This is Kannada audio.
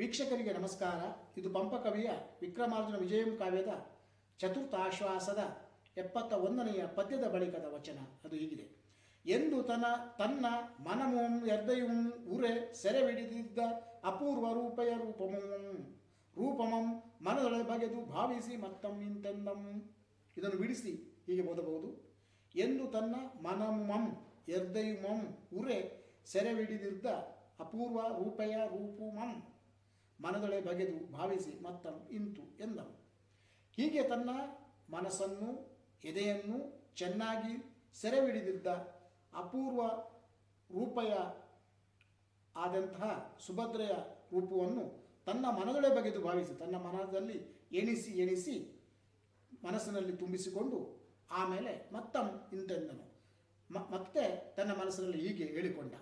ವೀಕ್ಷಕರಿಗೆ ನಮಸ್ಕಾರ. ಇದು ಪಂಪ ಕವಿಯ ವಿಕ್ರಮಾರ್ಜುನ ವಿಜಯಂ ಕಾವ್ಯದ ಚತುರ್ಥಾಶ್ವಾಸದ ಎಪ್ಪತ್ತ ಒಂದನೆಯ ಪದ್ಯದ ಬಳಿಕದ ವಚನ. ಅದು ಹೀಗಿದೆ. ಎಂದು ತನ್ನ ತನ್ನ ಮನಮುಂ ಎರ್ದಯುಂ ಉರೆ ಸೆರೆವಿಡಿದಿದ್ದ ಅಪೂರ್ವ ರೂಪಯ ರೂಪಮಂ ರೂಪಮಂ ಮನದೊಳೆ ಬಗೆದು ಭಾವಿಸಿ ಮತ್ತಂ ಇಂತೆಂದಂ. ಇದನ್ನು ಬಿಡಿಸಿ ಹೀಗೆ ಓದಬಹುದು. ಎಂದು ತನ್ನ ಮನಮಂ ಎರ್ದಯುಮಂ ಉರೆ ಸೆರೆವಿಡಿದಿದ್ದ ಅಪೂರ್ವ ರೂಪಯ ರೂಪುಮಂ ಮನದೊಳೆ ಬಗೆದು ಭಾವಿಸಿ ಮತ್ತಂ ಇಂತು ಎಂದನು. ಹೀಗೆ ತನ್ನ ಮನಸ್ಸನ್ನು, ಎದೆಯನ್ನು ಚೆನ್ನಾಗಿ ಸೆರೆವಿಡಿದಿದ್ದ ಅಪೂರ್ವ ರೂಪಯ ಆದಂತಹ ಸುಭದ್ರೆಯ ರೂಪವನ್ನು ತನ್ನ ಮನದೊಳೆ ಬಗೆದು ಭಾವಿಸಿ, ತನ್ನ ಮನದಲ್ಲಿ ಎಣಿಸಿ ಎಣಿಸಿ ಮನಸ್ಸಿನಲ್ಲಿ ತುಂಬಿಸಿಕೊಂಡು ಆಮೇಲೆ ಮತ್ತಂ ಇಂತೆಂದನು. ಮತ್ತೆ ತನ್ನ ಮನಸ್ಸಿನಲ್ಲಿ ಹೀಗೆ ಹೇಳಿಕೊಂಡ.